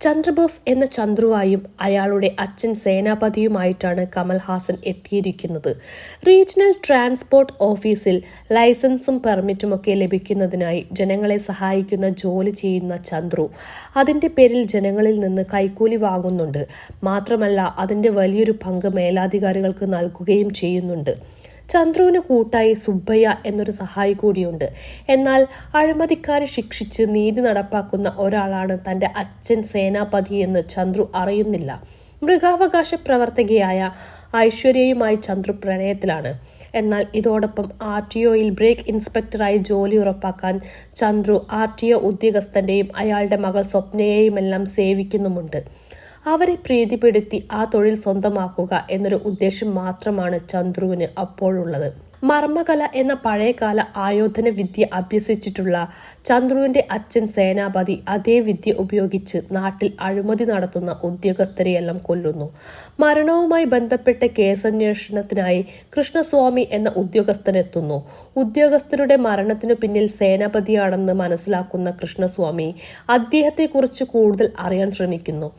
ചന്ദ്രബോസ് എന്ന ചന്ദ്രുവായും അയാളുടെ അച്ഛൻ സേനാപതിയുമായിട്ടാണ് കമൽഹാസൻ എത്തിയിരിക്കുന്നത്. റീജിയണൽ ട്രാൻസ്പോർട്ട് ഓഫീസിൽ ലൈസൻസും പെർമിറ്റുമൊക്കെ ലഭിക്കുന്നതിനായി ജനങ്ങളെ സഹായിക്കുന്ന ജോലി ചെയ്യുന്ന ചന്ദ്രു അതിന്റെ പേരിൽ ജനങ്ങളിൽ നിന്ന് കൈക്കൂലി വാങ്ങുന്നുണ്ട്. മാത്രമല്ല അതിന്റെ വലിയൊരു പങ്ക് മേലാധികാരികൾക്ക് നൽകുകയും ചെയ്യുന്നുണ്ട്. ചന്ദ്രുവിന് കൂട്ടായി സുബ്ബയ്യ എന്നൊരു സഹായി കൂടിയുണ്ട്. എന്നാൽ അഴിമതിക്കാരെ ശിക്ഷിച്ച് നീതി നടപ്പാക്കുന്ന ഒരാളാണ് തന്റെ അച്ഛൻ സേനാപതി എന്ന് ചന്ദ്രു അറിയുന്നില്ല. മൃഗാവകാശ പ്രവർത്തകയായ ഐശ്വര്യയുമായി ചന്ദ്രു പ്രണയത്തിലാണ്. എന്നാൽ ഇതോടൊപ്പം ആർ ടി ഒയിൽ ബ്രേക്ക് ഇൻസ്പെക്ടറായി ജോലി ഉറപ്പാക്കാൻ ചന്ദ്രു ആർ ടി ഒ ഉദ്യോഗസ്ഥന്റെയും അയാളുടെ മകൾ സ്വപ്നയെയുമെല്ലാം സേവിക്കുന്നുമുണ്ട്. അവരെ പ്രീതിപ്പെടുത്തി ആ തൊഴിൽ സ്വന്തമാക്കുക എന്നൊരു ഉദ്ദേശം മാത്രമാണ് ചന്ദ്രുവിന് അപ്പോഴുള്ളത്. മർമ്മകല എന്ന പഴയകാല ആയോധന വിദ്യ അഭ്യസിച്ചിട്ടുള്ള ചന്ദ്രുവിന്റെ അച്ഛൻ സേനാപതി അതേ വിദ്യ ഉപയോഗിച്ച് നാട്ടിൽ അഴിമതി നടത്തുന്ന ഉദ്യോഗസ്ഥരെയെല്ലാം കൊല്ലുന്നു. മരണവുമായി ബന്ധപ്പെട്ട കേസന്വേഷണത്തിനായി കൃഷ്ണസ്വാമി എന്ന ഉദ്യോഗസ്ഥനെത്തുന്നു. ഉദ്യോഗസ്ഥരുടെ മരണത്തിനു പിന്നിൽ സേനാപതിയാണെന്ന് മനസ്സിലാക്കുന്ന കൃഷ്ണസ്വാമി അദ്ദേഹത്തെക്കുറിച്ച് കൂടുതൽ അറിയാൻ ശ്രമിക്കുന്നു.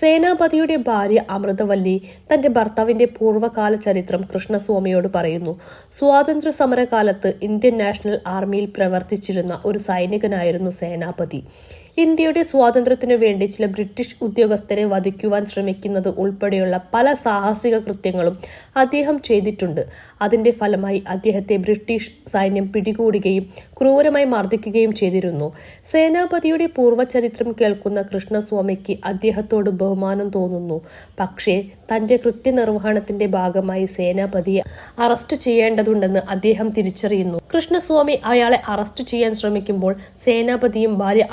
സേനാപതിയുടെ ഭാര്യ അമൃതവല്ലി തന്റെ ഭർത്താവിന്റെ പൂർവകാല ചരിത്രം കൃഷ്ണസ്വാമിയോട് പറയുന്നു. സ്വാതന്ത്ര്യ സമരകാലത്ത് ഇന്ത്യൻ നാഷണൽ ആർമിയിൽ പ്രവർത്തിച്ചിരുന്ന ഒരു സൈനികനായിരുന്നു സേനാപതി. ഇന്ത്യയുടെ സ്വാതന്ത്ര്യത്തിനു വേണ്ടി ചില ബ്രിട്ടീഷ് ഉദ്യോഗസ്ഥരെ വധിക്കുവാൻ ശ്രമിക്കുന്നത് ഉൾപ്പെടെയുള്ള പല സാഹസിക കൃത്യങ്ങളും അദ്ദേഹം ചെയ്തിട്ടുണ്ട്. അതിന്റെ ഫലമായി അദ്ദേഹത്തെ ബ്രിട്ടീഷ് സൈന്യം പിടികൂടുകയും ക്രൂരമായി മർദ്ദിക്കുകയും ചെയ്തിരുന്നു. സേനാപതിയുടെ പൂർവചരിത്രം കേൾക്കുന്ന കൃഷ്ണസ്വാമിക്ക് അദ്ദേഹത്തോട് ബഹുമാനം തോന്നുന്നു. പക്ഷേ തന്റെ കൃത്യനിർവഹണത്തിന്റെ ഭാഗമായി സേനാപതിയെ അറസ്റ്റ് ചെയ്യേണ്ടതുണ്ടെന്ന് അദ്ദേഹം തിരിച്ചറിയുന്നു. കൃഷ്ണസ്വാമി അയാളെ അറസ്റ്റ് ചെയ്യാൻ ശ്രമിക്കുമ്പോൾ സേനാപതിയും ഭാര്യ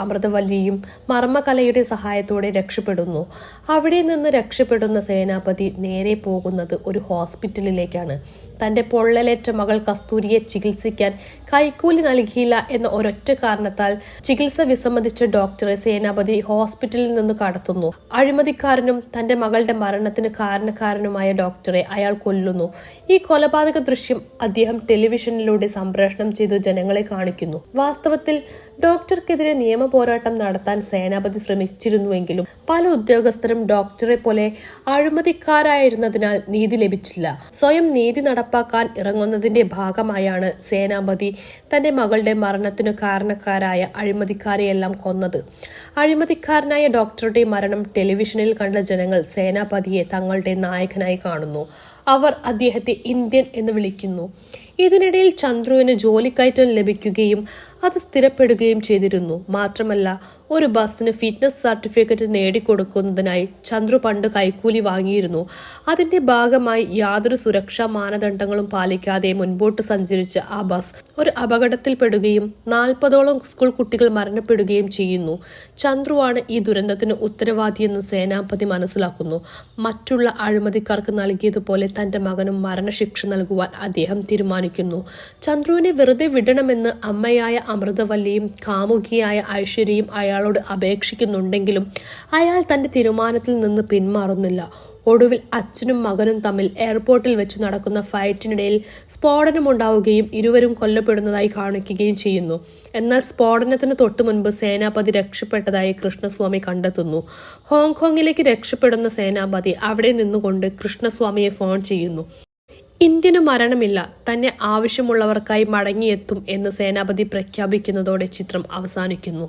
അമൃതവല്ലിയും മർമ്മകലയുടെ സഹായത്തോടെ രക്ഷപ്പെടുന്നു. അവിടെ നിന്ന് രക്ഷപ്പെടുന്ന സേനാപതി നേരെ പോകുന്നത് ഒരു ഹോസ്പിറ്റലിലേക്കാണ്. തന്റെ പൊള്ളലേറ്റ മകൾ കസ്തൂരിയെ ചികിത്സിക്കാൻ കൈക്കൂലി നൽകിയില്ല എന്ന ഒരൊറ്റ കാരണത്താൽ ചികിത്സ വിസമ്മതിച്ച ഡോക്ടറെ സേനാപതി ഹോസ്പിറ്റലിൽ നിന്ന് കടത്തുന്നു. അഴിമതിക്കാരനും തന്റെ മകളുടെ മരണത്തിന് കാരണക്കാരനുമായ ഡോക്ടറെ അയാൾ കൊല്ലുന്നു. ഈ കൊലപാതക ദൃശ്യം അദ്ദേഹം ടെലിവിഷനിലൂടെ സംപ്രേഷണം ചെയ്ത് ജനങ്ങളെ കാണിക്കുന്നു. വാസ്തവത്തിൽ ഡോക്ടർക്കെതിരെ നിയമ പോരാട്ടം നടത്താൻ സേനാപതി ശ്രമിച്ചിരുന്നുവെങ്കിലും പല ഉദ്യോഗസ്ഥരും ഡോക്ടറെ പോലെ അഴിമതിക്കാരായിരുന്നതിനാൽ നീതി ലഭിച്ചില്ല. സ്വയം നീതി നടപ്പാക്കാൻ ഇറങ്ങുന്നതിന്റെ ഭാഗമായാണ് സേനാപതി തന്റെ മകളുടെ മരണത്തിനു കാരണക്കാരായ അഴിമതിക്കാരെയെല്ലാം കൊന്നത്. അഴിമതിക്കാരനായ ഡോക്ടറുടെ മരണം ടെലിവിഷനിൽ കണ്ട ജനങ്ങൾ സേനാപതിയെ തങ്ങളുടെ നായകനായി കാണുന്നു. അവർ അദ്ദേഹത്തെ ഇന്ത്യൻ എന്ന് വിളിക്കുന്നു. ഇതിനിടയിൽ ചന്ദ്രുവിന് ജോലിക്കയറ്റം ലഭിക്കുകയും അത് സ്ഥിരപ്പെടുകയും ചെയ്തിരുന്നു. മാത്രമല്ല ഒരു ബസ്സിന് ഫിറ്റ്നസ് സർട്ടിഫിക്കറ്റ് നേടിക്കൊടുക്കുന്നതിനായി ചന്ദ്രു പണ്ട് കൈക്കൂലി വാങ്ങിയിരുന്നു. അതിന്റെ ഭാഗമായി യാതൊരു സുരക്ഷാ മാനദണ്ഡങ്ങളും പാലിക്കാതെ മുൻപോട്ട് സഞ്ചരിച്ച ആ ബസ് ഒരു അപകടത്തിൽപ്പെടുകയും നാൽപ്പതോളം സ്കൂൾ കുട്ടികൾ മരണപ്പെടുകയും ചെയ്യുന്നു. ചന്ദ്രുവാണ് ഈ ദുരന്തത്തിന് ഉത്തരവാദിയെന്ന് സേനാപതി മനസ്സിലാക്കുന്നു. മറ്റുള്ള അഴിമതിക്കാർക്ക് നൽകിയതുപോലെ തന്റെ മകനും മരണശിക്ഷ നൽകുവാൻ അദ്ദേഹം തീരുമാനിക്കുന്നു. ചന്ദ്രുവിനെ വെറുതെ വിടണമെന്ന് അമ്മയായ അമൃതവല്ലിയും കാമുകിയായ ഐശ്വര്യയും അയാളോട് അപേക്ഷിക്കുന്നുണ്ടെങ്കിലും അയാൾ തന്റെ തീരുമാനത്തിൽ നിന്ന് പിന്മാറുന്നില്ല. ഒടുവിൽ അച്ഛനും മകനും തമ്മിൽ എയർപോർട്ടിൽ വെച്ച് നടക്കുന്ന ഫൈറ്റിനിടയിൽ സ്ഫോടനമുണ്ടാവുകയും ഇരുവരും കൊല്ലപ്പെടുന്നതായി കാണിക്കുകയും ചെയ്യുന്നു. എന്നാൽ സ്ഫോടനത്തിന് തൊട്ടു മുൻപ് സേനാപതി രക്ഷപ്പെട്ടതായി കൃഷ്ണസ്വാമി കണ്ടെത്തുന്നു. ഹോങ്കോങ്ങിലേക്ക് രക്ഷപ്പെടുന്ന സേനാപതി അവിടെ നിന്നുകൊണ്ട് കൃഷ്ണസ്വാമിയെ ഫോൺ ചെയ്യുന്നു. ഇന്ത്യന് മരണമില്ല തന്നെ ആവശ്യമുള്ളവർക്കായി മടങ്ങിയെത്തും എന്ന് സേനാപതി പ്രഖ്യാപിക്കുന്നതോടെ ചിത്രം അവസാനിക്കുന്നു.